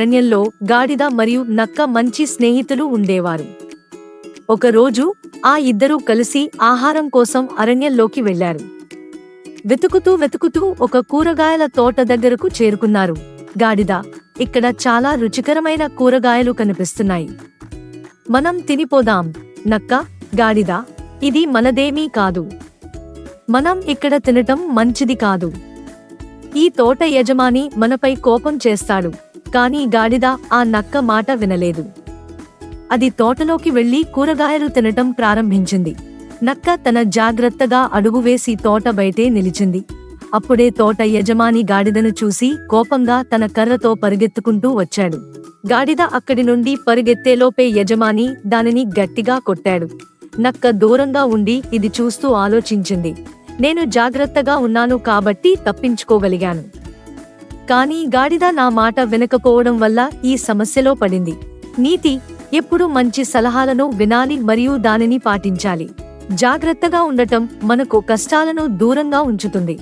అరణ్యంలో గాడిద మరియు నక్క మంచి స్నేహితులు ఉండేవారు. ఒకరోజు ఆ ఇద్దరూ కలిసి ఆహారం కోసం అరణ్యంలోకి వెళ్ళారు వెతుకుతూ వెతుకుతూ ఒక కూరగాయల తోట దగ్గరకు చేరుకున్నారు. గాడిద ఇక్కడ చాలా రుచికరమైన కూరగాయలు కనిపిస్తున్నాయి. మనం తినిపోదాం నక్క గాడిద ఇది మనదేమీ కాదు. మనం ఇక్కడ తినటం మంచిది కాదు. ఈ తోట యజమాని మనపై కోపం చేస్తాడు. కానీ గాడిద ఆ నక్క మాట వినలేదు. అది తోటలోకి వెళ్ళి కూరగాయలు తినటం ప్రారంభించింది. నక్క తన జాగ్రత్తగా అడుగు వేసి తోట బయటే నిలిచింది. అప్పుడే తోట యజమాని గాడిదను చూసి కోపంగా తన కర్రతో పరిగెత్తుకుంటూ వచ్చాడు. గాడిద అక్కడి నుండి పరిగెత్తేలోపే యజమాని దానిని గట్టిగా కొట్టాడు. నక్క దూరంగా ఉండి ఇది చూస్తూ ఆలోచించింది. నేను జాగ్రత్తగా ఉన్నాను కాబట్టి తప్పించుకోగలిగాను. కానీ గాడిద నా మాట వినకపోవడం వల్ల ఈ సమస్యలో పడింది. నీతి ఎప్పుడు మంచి సలహాలను వినాలి మరియు దానిని పాటించాలి. జాగ్రత్తగా ఉండటం మనకు కష్టాలను దూరంగా ఉంచుతుంది.